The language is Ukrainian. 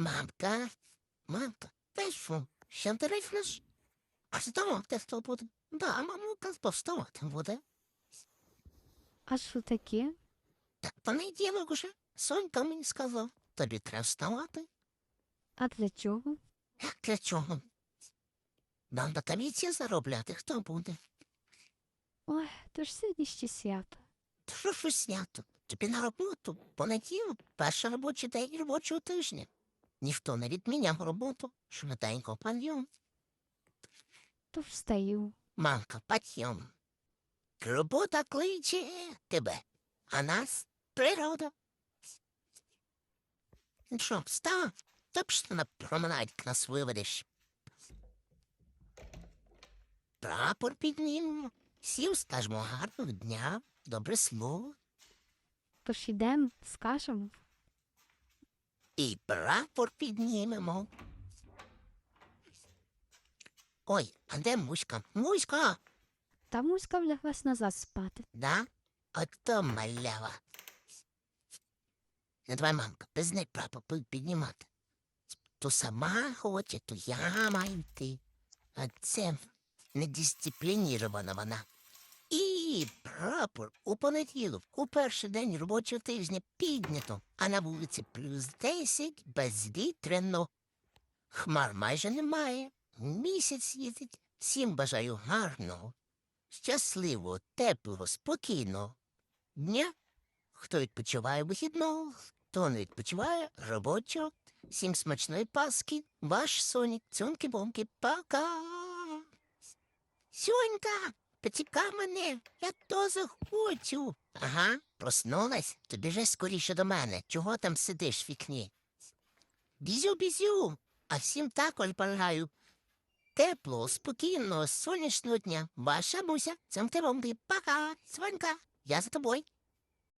Мамка, мамка, ти що, ще не рифнеш? А вставати хто буде? Да, мамука, повставати буде. А що таке? Так понеділок уже. Сонька мені сказав, тобі треба вставати. А для чого? Як для чого? Нам на комісії заробляти хто буде? Ой, то ж сьогодні ще свято. Та Що ж свято? Тобі на роботу. Понеділок, перший робочий день робочого тижня. Ніхто не відміняв роботу, швиденько пальйом. То встаю. Мамка, подъем. Робота кличе тебе, а нас природа. Ну що, встав? Точно на променадик нас виведеш. Прапор піднімемо. Сів, скажемо гарного дня, добре слово. То ж ідем, скажемо. І прапор піднімемо. Ой, а де Муська? Муська! Та муська вляглась назад спати. Да? Ото малява. Ну, давай, мамка, без неї прапор піднімати. То сама хоче, то я маю йти. А це недисциплінірована вона. І прапор у понеділок, у перший день робочого тижня піднято, а на вулиці плюс 10 безвітряно. Хмар майже немає. Місяць їздить. Всім бажаю гарного, щасливого, теплого, спокійного дня. Хто відпочиває вихідного, хто не відпочиває робочого. Всім смачної паски. Ваш Сонік. Цьомки-бомки. Пока. Сьонька, почекай мене. Я то хочу. Ага, проснулась? То біжи скоріше до мене. Чого там сидиш в вікні? Бізю, бізю. А всім також бажаю теплого, спокійного, сонячного дня. Ваша муся, цим тивом ти Пока. Свонька, я за тобою.